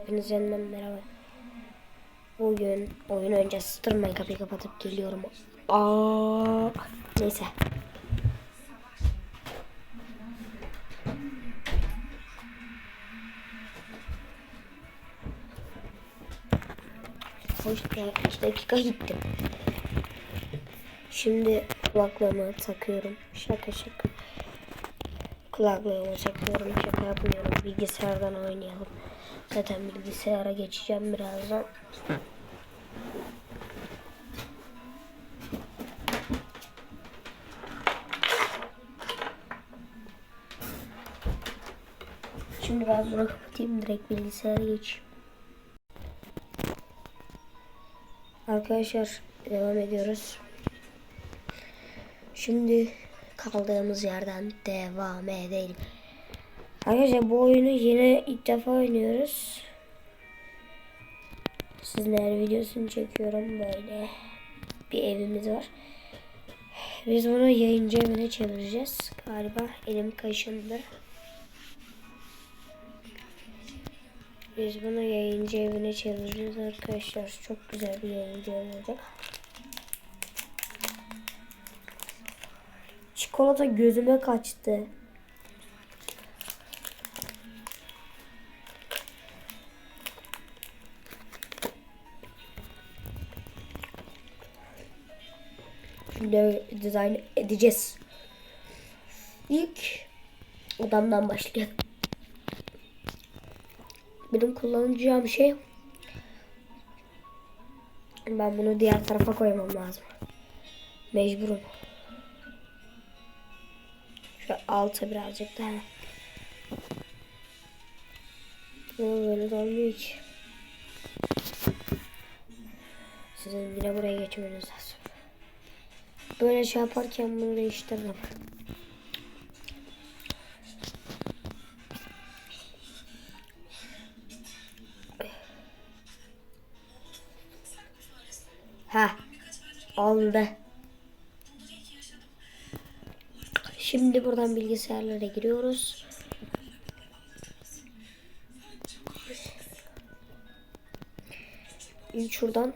Hepinize yeniden merhaba. Bugün oyun önce sıtırmayın kapıyı kapatıp geliyorum. Aa, neyse. Hoş. 2 dakika gittim. Şimdi kulaklığımı takıyorum. Şaka şaka. Kulaklığımı takıyorum. Şaka yapmıyorum. Bilgisayardan oynayalım. Zaten bilgisayara geçeceğim birazdan. Şimdi ben bunu kapatayım direkt bilgisayara geçeyim. Arkadaşlar devam ediyoruz. Şimdi kaldığımız yerden devam edelim. Arkadaşlar bu oyunu yine ilk defa oynuyoruz. Sizler videosunu çekiyorum böyle. Bir evimiz var. Biz bunu yayıncı evine çevireceğiz. Galiba elim kaşındı. Biz bunu yayıncı evine çevireceğiz arkadaşlar. Çok güzel bir yayıncı olacak. Çikolata gözüme kaçtı. Dizayn edeceğiz. İlk odamdan başlayalım. Benim kullanacağım şey ben bunu diğer tarafa koymam lazım. Mecburum. Şu alta birazcık daha. Ama böyle de olmuyor ki. Sizin yine buraya geçmeniz lazım. Böyle şey yaparken bunu değiştiririm. Ha, oldu. Şimdi buradan bilgisayarlara giriyoruz. Şuradan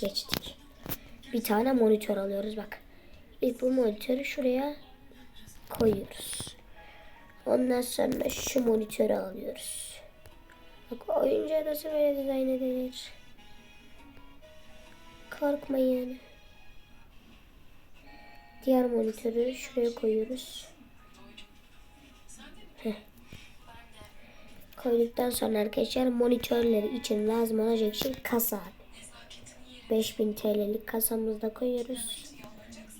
geçtik. Bir tane monitör alıyoruz bak. İlk bu monitörü şuraya koyuyoruz. Ondan sonra şu monitörü alıyoruz. Bak oyuncu adası böyle dizayn edilir. Korkmayın. Diğer monitörü şuraya koyuyoruz. Heh. Koyduktan sonra arkadaşlar monitörleri için lazım olacak şey kasa. 5000 TL'lik kasamızda koyuyoruz.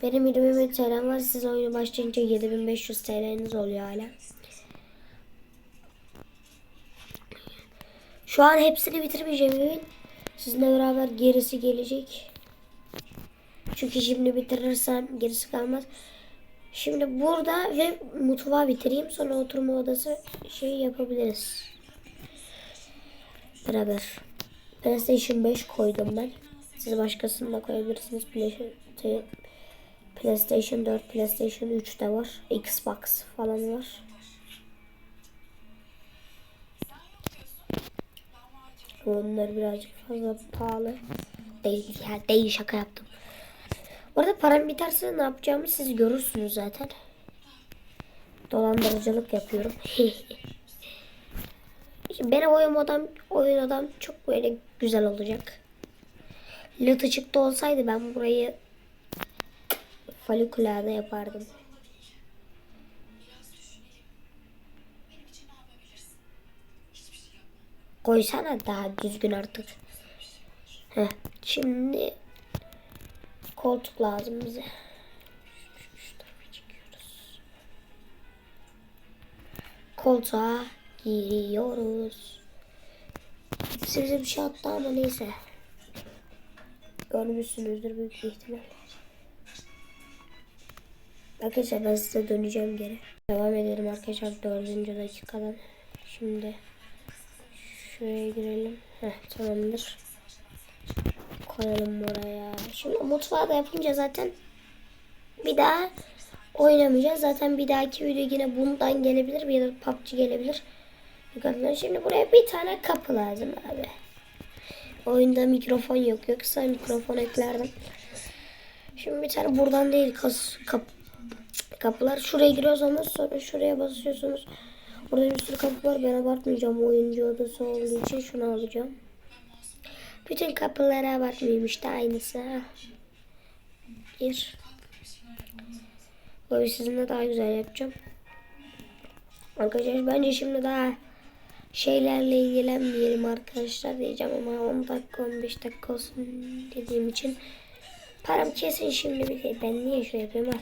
Benim 20 TL var. Siz oyunu başlayınca 7500 TL'niz oluyor hala. Şu an hepsini bitirmeyeceğim emin. Sizinle beraber gerisi gelecek. Çünkü şimdi bitirirsem gerisi kalmaz. Şimdi burada ve mutfağı bitireyim. Sonra oturma odası şey yapabiliriz. Beraber. PlayStation 5 koydum ben. Siz başkasını da koyabilirsiniz. PlayStation, PlayStation 4, PlayStation 3 de var. Xbox falan var. Onlar birazcık fazla pahalı. Değil ya değil şaka yaptım. Orada param biterse ne yapacağımı siz görürsünüz zaten. Dolandırıcılık yapıyorum. Şimdi benim oyun odam, oyun odam çok böyle güzel olacak. Lut ışıkta olsaydı ben burayı falikulade yapardım. Koysana daha düzgün artık. Heh, şimdi koltuk lazım bize. Koltuğa giriyoruz. Hepsi bize bir şey attı ama neyse. Görmüşsünüzdür büyük bir ihtimal. Arkadaşlar ben size döneceğim geri. Devam edelim arkadaşlar dördüncü dakikadan. Şimdi şuraya girelim. Heh tamamdır. Koyalım buraya. Şimdi mutfağı da yapınca zaten bir daha oynamayacağız. Zaten bir dahaki video yine bundan gelebilir. Bir ya da PUBG gelebilir. Şimdi buraya bir tane kapı lazım abi. Oyunda mikrofon yok. Yoksa mikrofon eklerdim. Şimdi bir tane buradan değil kas, kap, kapılar. Şuraya giriyoruz ama sonra şuraya basıyorsunuz. Burada bir sürü kapı var. Ben abartmayacağım. Oyuncu odası olduğu için şunu alacağım. Bütün kapıları abartmayayım işte aynısı. Bir. Böyle sizinle daha güzel yapacağım. Arkadaşlar bence şimdi daha şeylerle ilgilenmeyelim arkadaşlar diyeceğim ama 10 dakika 15 dakika olsun dediğim için. Param kesin şimdi bir de ben niye şöyle yapıyorum? Al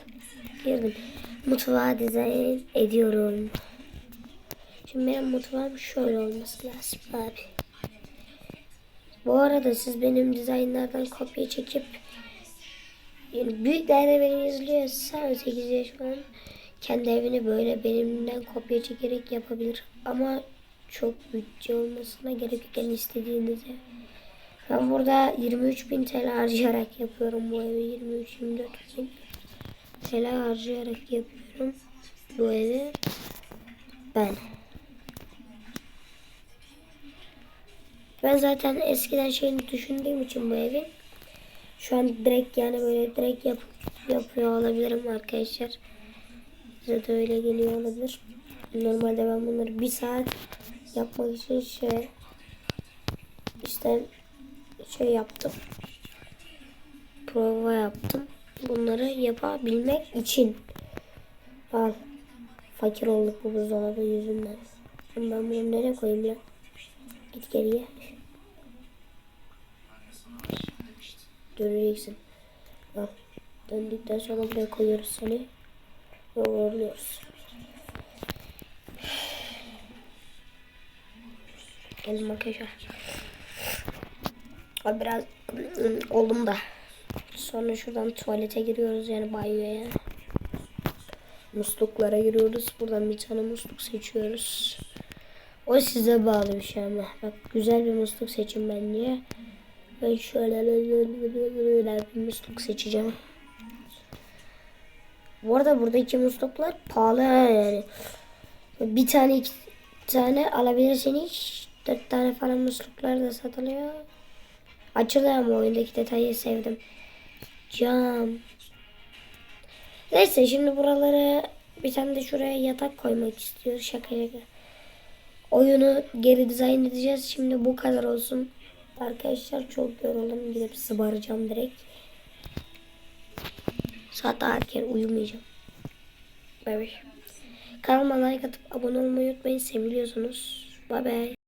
girdim. Mutfağı dizayn ediyorum. Şimdi benim mutfağım şöyle olması lazım abi. Bu arada siz benim dizaynlardan kopya çekip yani büyük daire beni izliyorsa 8 yaş falan kendi evini böyle benimden kopya çekerek yapabilir. Ama çok bütçe olmasına gerek yok. Yani istediğinize. Ben burada 23.000 TL harcayarak yapıyorum bu evi. 23-24 bin TL harcayarak yapıyorum bu evi. Ben. Ben zaten eskiden şeyini düşündüğüm için bu evin şu an direkt yani böyle direkt yap, yapıyor olabilirim arkadaşlar. Size de öyle geliyor olabilir. Normalde ben bunları bir saat yapmak için şey işte şey yaptım. Prova yaptım. Bunları yapabilmek için. Al. Fakir olduk bu buzdolabı yüzünden. Şimdi ben bunu nereye koyayım lan? Git geriye. Göreceksin. Al. Döndükten sonra buraya koyuyoruz seni. Ve uğurluyoruz. Gelin arkadaşlar. Abi biraz oldum da. Sonra şuradan tuvalete giriyoruz yani banyoya. Musluklara giriyoruz. Buradan bir tane musluk seçiyoruz. O size bağlı bir şey ama. Bak güzel bir musluk seçin bence. Ben şöyle bir musluk seçeceğim. Bu arada buradaki musluklar pahalı yani. Bir tane iki tane alabilirsiniz. Dört tane falan musluklar da satılıyor. Açılıyor ama oyundaki detayı sevdim. Cam. Neyse şimdi buraları bir tane de şuraya yatak koymak istiyoruz. Şaka şaka. Oyunu geri dizayn edeceğiz. Şimdi bu kadar olsun. Arkadaşlar çok yoruldum. Gidip sıbaracağım direkt. Saat erken uyumayacağım. Bay bay. Kanalıma like atıp abone olmayı unutmayın. Seviliyorsunuz. Bay bay.